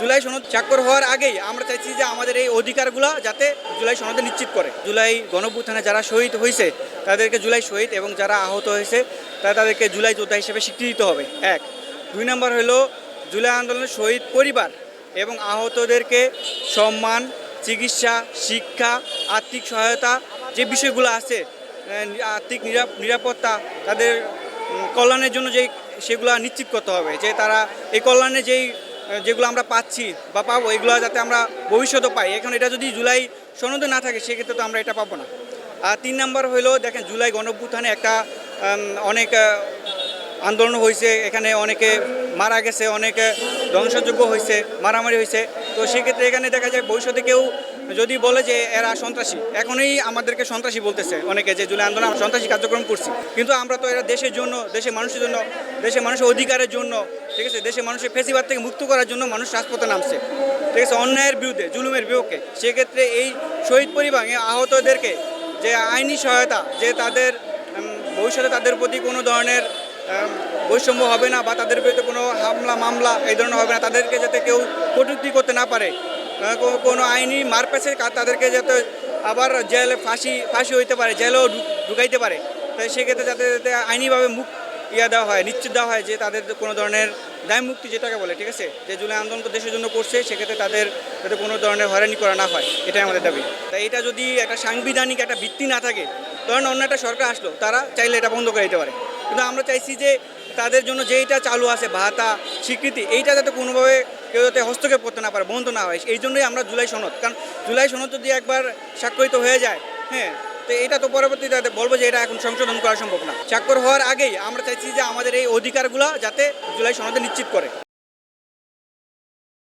জুলাই সনদ স্বাক্ষর হওয়ার আগেই আমরা চাইছি যে আমাদের এই অধিকারগুলো যাতে জুলাই সনদে নিশ্চিত করে। জুলাই গণভ্যুত্থানে যারা শহীদ হয়েছে তাদেরকে জুলাই শহীদ এবং যারা আহত হয়েছে তারা তাদেরকে জুলাই যোদ্ধা হিসেবে স্বীকৃতি দিতে হবে। এক। দুই নম্বর হলো জুলাই আন্দোলনের শহীদ পরিবার এবং আহতদেরকে সম্মান, চিকিৎসা, শিক্ষা, আর্থিক সহায়তা যে বিষয়গুলো আছে আর্থিক নিরাপ- নিরাপত্তা তাদের কল্যাণের জন্য যেই সেগুলো নিশ্চিত করতে হবে। যে তারা এই কল্যাণে যেই যেগুলো আমরা পাচ্ছি বা পাবো, এগুলো যাতে আমরা ভবিষ্যতে পাই। এখন এটা যদি জুলাই সনদে না থাকে, সেক্ষেত্রে তো আমরা এটা পাবো না। আর তিন নম্বর হলো, দেখেন জুলাই গণভ্যুত্থানে একটা অনেক আন্দোলন হয়েছে। এখানে অনেকে মারা গেছে, অনেকে ধ্বংসযোগ্য হয়েছে, মারামারি হয়েছে। তো সেক্ষেত্রে এখানে দেখা যায় ভবিষ্যতে কেউ যদি বলে যে এরা সন্ত্রাসী, এখনই আমাদেরকে সন্ত্রাসী বলতেছে অনেকে যে জুলাই আন্দোলন সন্ত্রাসী কার্যক্রম করছি। কিন্তু আমরা তো এরা দেশের জন্য, দেশের মানুষের জন্য, দেশের মানুষের অধিকারের জন্য, ঠিক আছে, দেশের মানুষের ফেসিবাদ থেকে মুক্ত করার জন্য মানুষ রাজপথে নামছে। ঠিক আছে, অন্যায়ের বিরুদ্ধে, জুলুমের বিপক্ষে। সেক্ষেত্রে এই শহীদ পরিবার আহতদেরকে যে আইনি সহায়তা, যে তাদের ভবিষ্যতে তাদের প্রতি কোনো ধরনের বৈষম্য হবে না বা তাদের বিরুদ্ধে কোনো হামলা, মামলা এই ধরনের হবে না, তাদেরকে যাতে কেউ কটূক্তি করতে না পারে কোনো আইনি মারপ্যাচে তাদেরকে যাতে আবার জেলে ফাঁসি ফাঁসি হইতে পারে, জেলেও ঢুকাইতে পারে। তাই সেক্ষেত্রে যাতে যাতে আইনিভাবে মুখ ইয়া দেওয়া হয়, নিশ্চিত দেওয়া হয় যে তাদের কোনো ধরনের দায় মুক্তি যেটাকে বলে, ঠিক আছে? যে জুলাই আন্দোলন তো দেশের জন্য করছে, সেক্ষেত্রে তাদের যাতে কোনো ধরনের হয়রানি করা না হয়, এটাই আমাদের দাবি। তাই এটা যদি একটা সাংবিধানিক একটা ভিত্তি না থাকে, ধরেন অন্য একটা সরকার আসলো, তারা চাইলে এটা বন্ধ করে দিতে পারে। কিন্তু আমরা চাইছি যে তাদের জন্য যেইটা চালু আছে, ভাতা, স্বীকৃতি, এইটা যাতে কোনোভাবে কেউ যাতে হস্তক্ষেপ করতে না পারে, বন্ধ না হয়। এই জন্যই আমরা জুলাই সনদ, কারণ জুলাই সনদ যদি একবার স্বাক্ষরিত হয়ে যায় হ্যাঁ তো এটা তো পরবর্তীতে বলব যে এটা এখন সংশোধন করা সম্ভব না। স্বাক্ষর হওয়ার আগেই আমরা চাইছি যে আমাদের এই অধিকারগুলো যাতে জুলাই সনদে নিশ্চিত করে।